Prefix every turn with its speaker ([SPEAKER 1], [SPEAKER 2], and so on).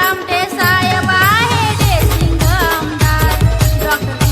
[SPEAKER 1] राम देसाय बाहे डॉक्टर